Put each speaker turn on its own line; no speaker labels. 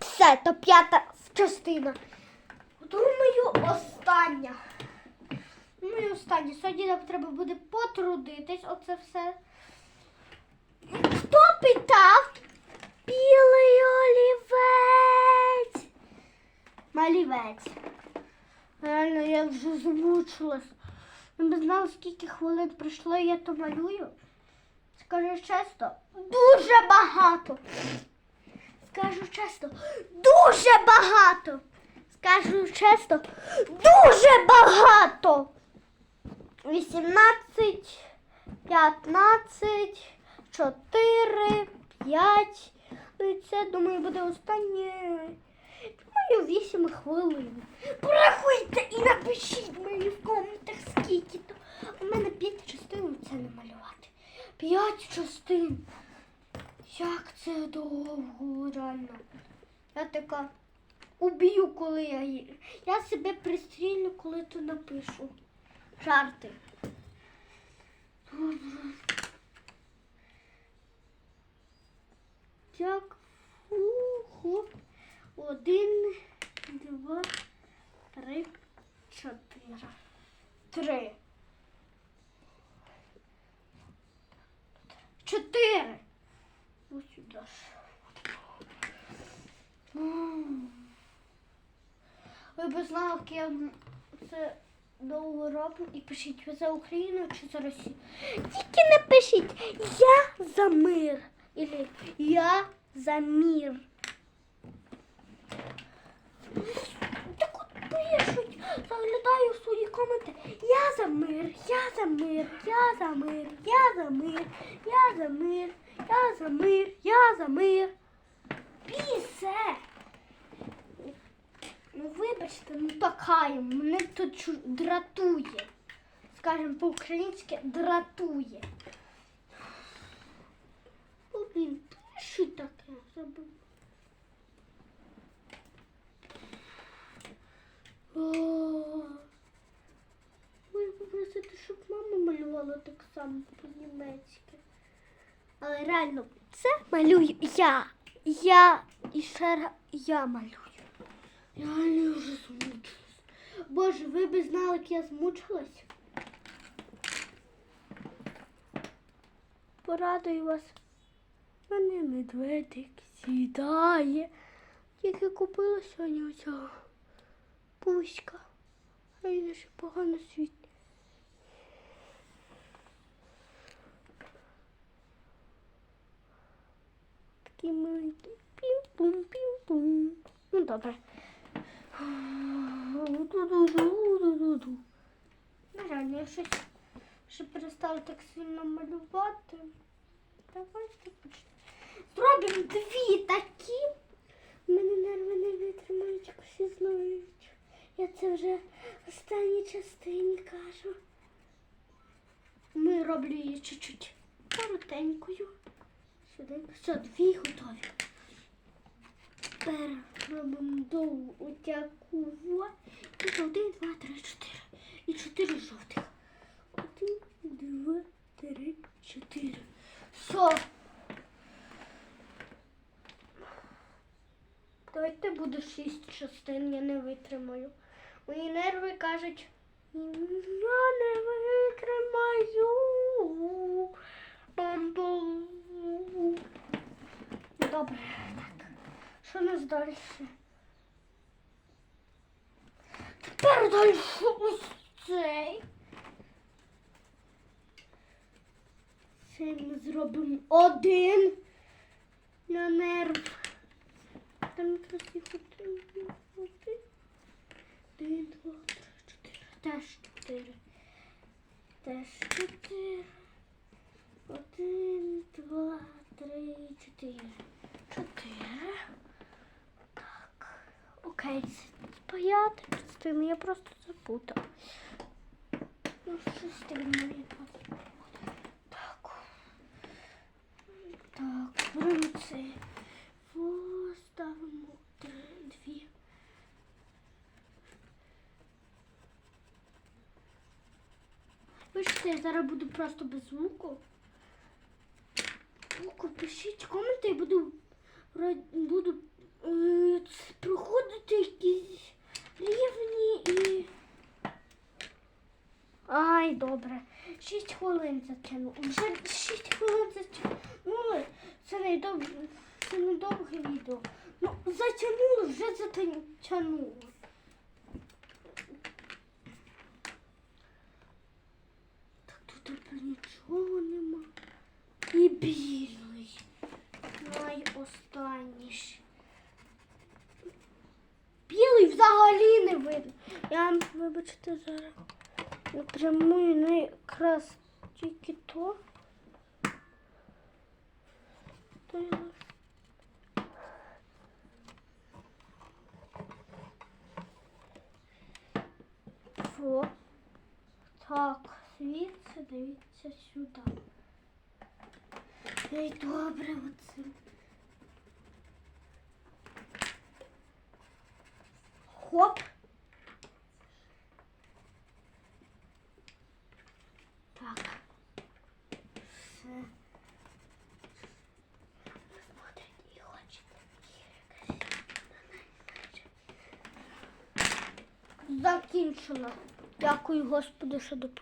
Все, то п'ята частина. Думаю, остання. Думаю, остання. Сьогодні нам треба буде потрудитись. Оце все. Хто питав? Білий олівець. Малівець. Реально, я вже змучилась. Ви б знали, скільки хвилин пройшло, і я то малюю. Скажу чесно, дуже багато. Скажу чесно, дуже багато. Скажу чесно, дуже багато. 18, 15, 4, 5. Ну і це, думаю, буде останнє. Думаю, 8 хвилин. Порахуйте і напишіть мені в коментах, скільки то. У мене 5 частин це намалювати. 5 частин. Як це довго, реально. Я така уб'ю, коли я її. Я себе пристрілю, коли то напишу. Жарти. Так. Уху. Один, два, три, чотири. Три. Чотири. Ось сюди. ж. М. Ви б знали, як це довго роблю і пишіть, ви за Україну чи за Росію. Тільки напишіть Я за мир. Или Я за мир. Так от пишуть, заглядаю в свої коменти. Я за мир, я за мир, я за мир, я за мир, я за мир, я за мир, я за мир. Пісе. Ну вибачте, ну така мене тут дратує. Скажем по-українськи дратує. О, Блін, що таке забув? Ви попросити, щоб мама малювала так само по-німецьки. Але реально, це малюю я. Я і ще я малюю. Я реально вже змучилась. Боже, ви б знали, як я змучилась. Порадую вас. Мене медведик сідає. Тільки купила сьогодні оцього пуська. А він ще погано світ. Такий маленький. Пім-пум, пім-пум. Ну добре. На жаль, я щось ще перестала так сильно малювати. Давайте почнемо. Зробимо дві такі. У мене нерви не витримають, всі знають. Я це вже останній частині кажу. Ми роблю її чуть-чуть коротенькою. Сюди. Все, дві готові. Тепер робимо довгу отяку. І один, два, три, чотири. І чотири жовтих. Один, два, три, чотири. Все. Давайте буде шість частин, я не витримаю. Мої нерви кажуть, я не витримаю. Добре, так. Що у нас далі? Тепер далі ось цей. Це ми зробимо один на нерв. Там якраз їх один. Один, два, три, чотири. Теж чотири. Теж чотири. Один, два, три, чотири. Чотири. Окей, це п'ята частина, я просто запутав. Ну, щось ти відпадає. Так. Так, беремо це. Поставимо дві. Бачите, я зараз буду просто без звуку. Звуку пишіть коменти, я буду, Е, проходити якісь рівні і. Ай, добре. Шість хвилин затягнули. Вже шість хвилин затягнули. Це не доб... це не довге відео. Ну, затягнули, вже затягнули. Так тут нічого нема. І бій. Видно. Я вам, вибачте, зараз напрямую не якраз тільки то. То я Фо. Так, звідси дивіться сюди. Ей, добре, оце. Хоп. Так. Все. Смотрите і хочете. Закінчено. Дякую Господи, що допомогли.